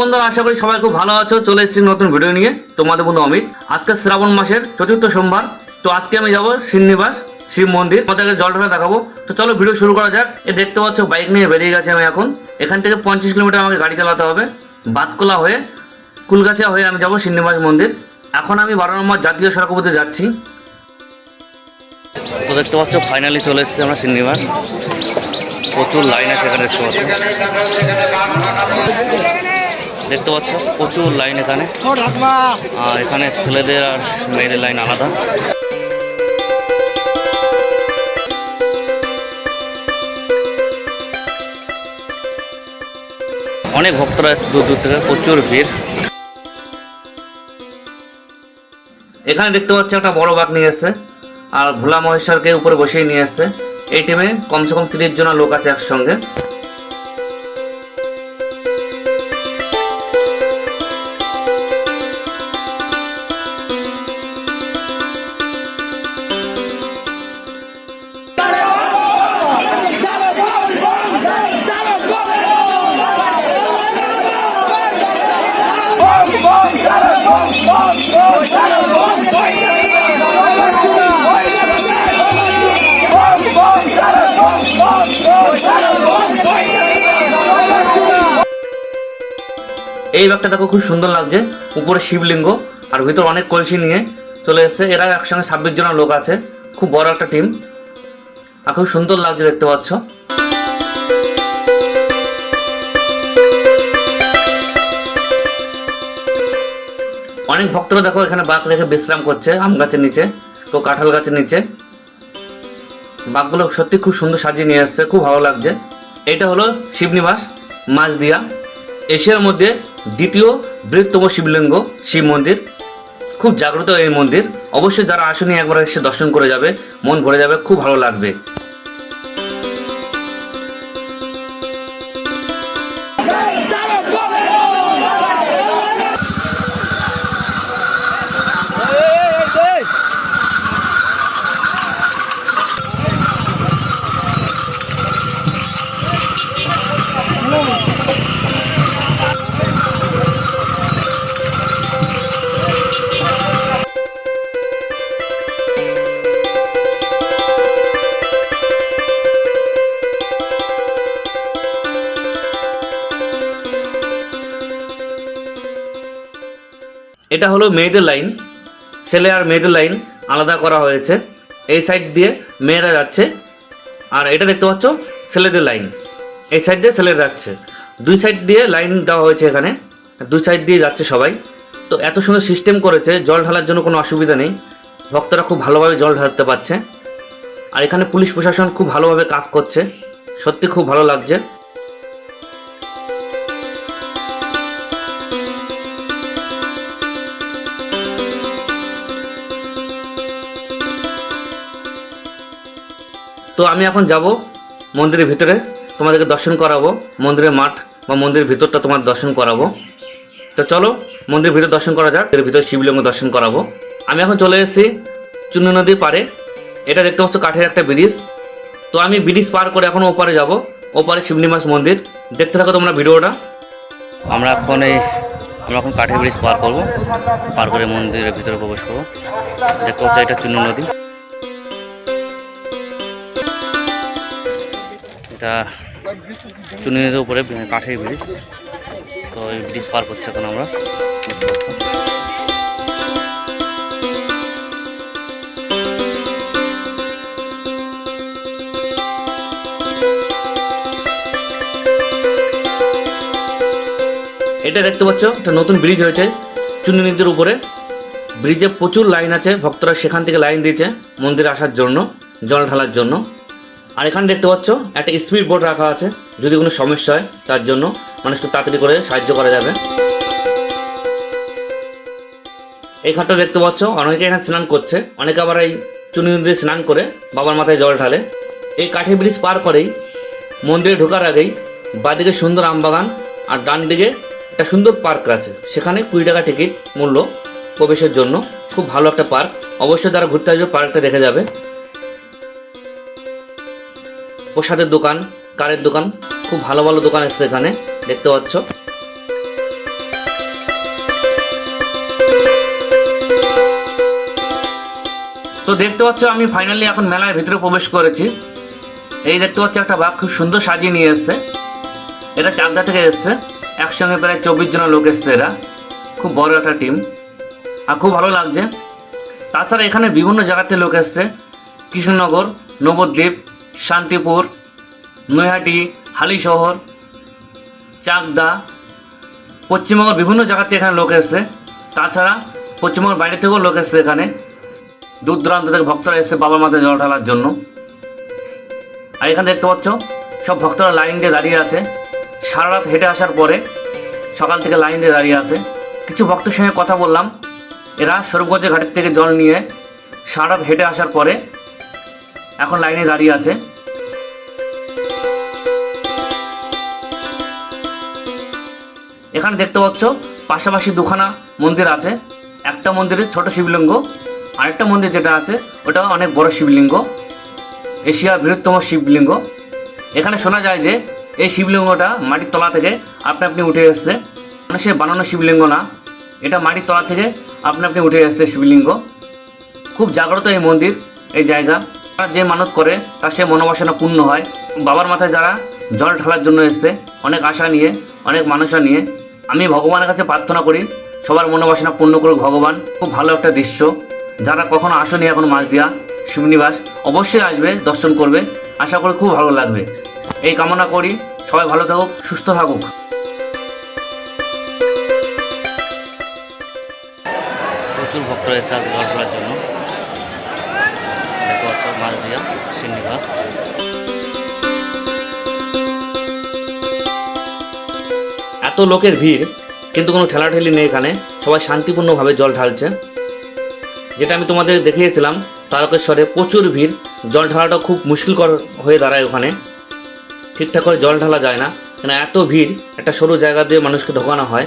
বন্ধুরা, আশা করি সবাই খুব ভালো আছো। চলে এসেছি নতুন ভিডিও নিয়ে। তোমাদের বন্ধু অমিত। আজকে শ্রাবণ মাসের চতুর্থ সোমবার। তো আজকে আমি যাব শ্রীনিবাস শিব মন্দির। তোমাদেরকে জল ঢালা দেখাবো। তো চলো ভিডিও শুরু করা যাক। এ দেখতে পাচ্ছ বাইক নিয়ে বেরিয়ে গেছে আমি এখন। এখান থেকে পঞ্চাশ কিলোমিটার আমাকে গাড়ি চালাতে হবে। বাতকোলা হয়ে, কুলগাছিয়া হয়ে আমি যাব শ্রীনিবাস মন্দির। এখন আমি বারো নম্বর জাতীয় সড়ক উপরে যাচ্ছি। তো দেখতে পাচ্ছ ফাইনালি চলে এসেছি আমরা শ্রীনিবাস প্রচুর লাইন আছে এখানে দেখতে পাচ্ছ। দেখতে পাচ্ছ, প্রচুর লাইন এখানে। আর এখানে ছেলেদের আর মেয়েদের লাইন আলাদা। অনেক ভক্তরা এসছে দূর দূর থেকে, প্রচুর ভিড়। এখানে দেখতে পাচ্ছি, একটা বড় বাঘ নিয়ে এসছে। আর ভোলা মহেশ্বরকে উপরে বসিয়ে নিয়ে এসছে। এই টিমে কমসে কম তিরিশ জন লোক আছে একসঙ্গে। এই ব্যাগটা দেখো খুব সুন্দর লাগছে। উপরে শিবলিঙ্গ, আর ভিতর অনেক কলসি নিয়ে চলে এসছে। এরা একসঙ্গে ছাব্বিশ জন লোক আছে। খুব বড় একটা টিম আর খুব সুন্দর লাগছে দেখতে পাচ্ছ। অনেক ভক্তরা দেখো এখানে বাঘ রেখে বিশ্রাম করছে, আম গাছের নিচে কেউ কাঁঠাল গাছের নিচে। বাঘগুলো সত্যি খুব সুন্দর সাজিয়ে নিয়ে আসছে খুব ভালো লাগছে। এটা হলো শিবনিবাস মাঝদিয়া এশিয়ার মধ্যে দ্বিতীয় বৃহত্তম শিবলিঙ্গ, শিব মন্দির। খুব জাগ্রত এই মন্দির। অবশ্যই যারা আসেনি, একবার এসে দর্শন করে যাবে। মন ভরে যাবে, খুব ভালো লাগবে। এটা হলো মেয়েদের লাইন, ছেলে আর মেয়েদের লাইন আলাদা করা হয়েছে। এই সাইড দিয়ে মেয়েরা যাচ্ছে, আর এটা দেখতে পাচ্ছ, ছেলেদের লাইন। এই সাইড দিয়ে ছেলেরা যাচ্ছে। দুই সাইড দিয়ে লাইন দেওয়া হয়েছে এখানে, দুই সাইড দিয়ে যাচ্ছে সবাই। তো এত সুন্দর সিস্টেম করেছে, জল ঢালার জন্য কোনো অসুবিধা নেই। ভক্তরা খুব ভালোভাবে জল ঢালতে পারছে। আর এখানে পুলিশ প্রশাসন খুব ভালোভাবে কাজ করছে। সত্যি খুব ভালো লাগছে। তো আমি এখন যাব মন্দিরের ভিতরে, তোমাদেরকে দর্শন করাবো, মন্দিরের মাঠ বা মন্দিরের ভিতরটা তোমার দর্শন করাবো। তো চলো, মন্দিরের ভিতর দর্শন করা যাক এর ভিতরে শিবলিঙ্গ দর্শন করাবো। আমি এখন চলে এসেছি চুনি নদীর পারে এটা দেখতে পাচ্ছ কাঠের একটা ব্রিজ। তো আমি ব্রিজ পার করে এখন ওপারে যাব, ওপারে শিবনিবাস মন্দির। দেখতে থাকো তোমরা ভিডিওটা। আমরা এখন এই আমরা এখন কাঠের ব্রিজ পার করব, পার করে মন্দিরের ভিতরে প্রবেশ করব। দেখতে পাচ্ছ এটা চুনি নদী। এটা চুনি নদীর উপরে কাঠের ব্রিজ। তো এই ব্রিজ পার করছে এখন আমরা। এটা দেখতে পাচ্ছ, একটা নতুন ব্রিজ হয়েছে চুনি নদীর উপরে। ব্রিজে প্রচুর লাইন আছে, ভক্তরা সেখান থেকে লাইন দিয়েছে মন্দিরে আসার জন্য, জল ঢালার জন্য। আর এখানে দেখতে পাচ্ছ, একটা স্পিড বোর্ড রাখা আছে। যদি কোনো সমস্যা হয়, তার জন্য মানুষকে তাড়াতাড়ি করে সাহায্য করা যাবে। এই ঘাটটা দেখতে পাচ্ছ, অনেকে এখানে স্নান করছে। অনেকে আবার এই চুনি নদীতে স্নান করে বাবার মাথায় জল ঢালে। এই কাঠি ব্রিজ পার করেই মন্দিরে ঢোকার আগেই বাদিকে সুন্দর আমবাগান আর ডান দিকে একটা সুন্দর পার্ক আছে। সেখানে কুড়ি টাকা টিকিট মূল্য প্রবেশের জন্য। খুব ভালো একটা পার্ক। অবশ্যই যারা ঘুরতে আসবে, পার্কটা দেখে যাবে। প্রসাদের দোকান, কারের দোকান, খুব ভালো ভালো দোকান এসছে এখানে, দেখতে পাচ্ছ। তো দেখতে পাচ্ছ, আমি ফাইনালি এখন মেলার ভিতরে প্রবেশ করেছি। এই দেখতে পাচ্ছ, একটা বাঘ খুব সুন্দর সাজিয়ে নিয়ে এসছে। এটা চাকদা থেকে এসছে। একসঙ্গে প্রায় চব্বিশ জন লোক এসছে এরা। খুব বড় একটা টিম আর খুব ভালো লাগছে। তাছাড়া এখানে বিভিন্ন জায়গাতে লোক এসছে। কৃষ্ণনগর, নবদ্বীপ শান্তিপুর, নৈহাটি, হালিশহর, চাকদা, পশ্চিমবঙ্গের বিভিন্ন জায়গাতে এখানে লোক এসছে। তাছাড়া পশ্চিমবঙ্গের বাইরে থেকেও লোক এসছে এখানে। দূর দূরান্ত থেকে ভক্তরা এসছে বাবার মাথায় জল ঢালার জন্য। আর এখানে দেখতে পাচ্ছ, সব ভক্তরা লাইন দিয়ে দাঁড়িয়ে আছে। সারা রাত হেঁটে আসার পরে সকাল থেকে লাইন দিয়ে দাঁড়িয়ে আছে। কিছু ভক্তের সঙ্গে কথা বললাম। এরা স্বরূপগঞ্জের ঘাটের থেকে জল নিয়ে সারা রাত হেঁটে আসার পরে এখন লাইনে দাঁড়িয়ে আছে। এখানে দেখতে পাচ্ছ, পাশাপাশি দুখানা মন্দির আছে। একটা মন্দিরে ছোট শিবলিঙ্গ, আরেকটা মন্দির যেটা আছে ওটা অনেক বড় শিবলিঙ্গ, এশিয়ার বৃহত্তম শিবলিঙ্গ। এখানে শোনা যায় যে, এই শিবলিঙ্গটা মাটির তলা থেকে আপনি আপনি উঠে এসছে। মানুষের বানানো শিবলিঙ্গ না, এটা মাটির তলা থেকে আপনি আপনি উঠে এসছে শিবলিঙ্গ। খুব জাগ্রত এই মন্দির, এই জায়গা। যে মানত করে, তার সে মনোবাসনা পূর্ণ হয়। বাবার মাথায় যারা জল ঢালার জন্য এসছে, অনেক আশা নিয়ে, অনেক মানুষা নিয়ে, আমি ভগবানের কাছে প্রার্থনা করি, সবার মনোবাসনা পূর্ণ করুক ভগবান। খুব ভালো একটা দৃশ্য। যারা কখনো আসেনি এখন মাছ দিয়া শিবনিবাস, অবশ্যই আসবে, দর্শন করবে। আশা করি খুব ভালো লাগবে। এই কামনা করি, সবাই ভালো থাকুক, সুস্থ থাকুক। প্রচুর ভক্ত এসছে আজকে জল জন্য। দেখতে পাচ্ছ মাছ দিয়া শ্রীনিবাস। এত লোকের ভিড়, কিন্তু কোনো ঠেলাঠেলি নেই এখানে। সবাই শান্তিপূর্ণভাবে জল ঢালছে। যেটা আমি তোমাদের দেখিয়েছিলাম, তারকেশ্বরে প্রচুর ভিড়। জল ঢালাটা খুব মুশকিল হয়ে দাঁড়ায় ওখানে। ঠিকঠাক করে জল ঢালা যায় না। কেন এত ভিড়, একটা সরু জায়গা দিয়ে মানুষকে ঢোকানো হয়।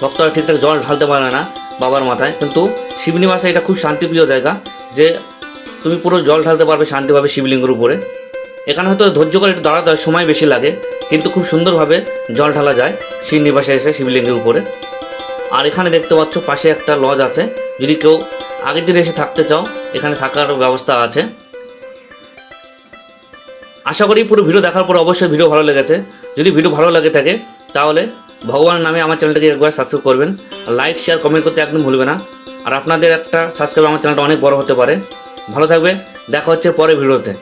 ভক্তরা ঠিকঠাক জল ঢালতে পারে না বাবার মাথায়। কিন্তু শিবনিবাসে এটা খুব শান্তিপ্রিয় জায়গা, যে তুমি পুরো জল ঢালতে পারবে শান্তিভাবে শিবলিঙ্গের উপরে। এখানে হয়তো ধৈর্য করে একটু দাঁড়াতে হয়, সময় বেশি লাগে, কিন্তু খুব সুন্দরভাবে জল ঢালা যায় শ্রীনিবাসে এসে শিবলিঙ্গের উপরে। আর এখানে দেখতে পাচ্ছ পাশে একটা লজ আছে, যদি কেউ আগের দিন এসে থাকতে চাও, এখানে থাকার ব্যবস্থা আছে। আশা করি পুরো ভিডিও দেখার পর অবশ্যই ভিডিও ভালো লেগেছে। যদি ভিডিও ভালো লাগে থাকে, তাহলে ভগবানের নামে আমার চ্যানেলটাকে একবার সাবস্ক্রাইব করবেন। লাইক শেয়ার কমেন্ট করতে একদম ভুলবে না। আর আপনাদের একটা সাবস্ক্রাইব আমার চ্যানেলটা অনেক বড় হতে পারে। ভালো থাকবেন। দেখা হচ্ছে পরে ভিডিওতে।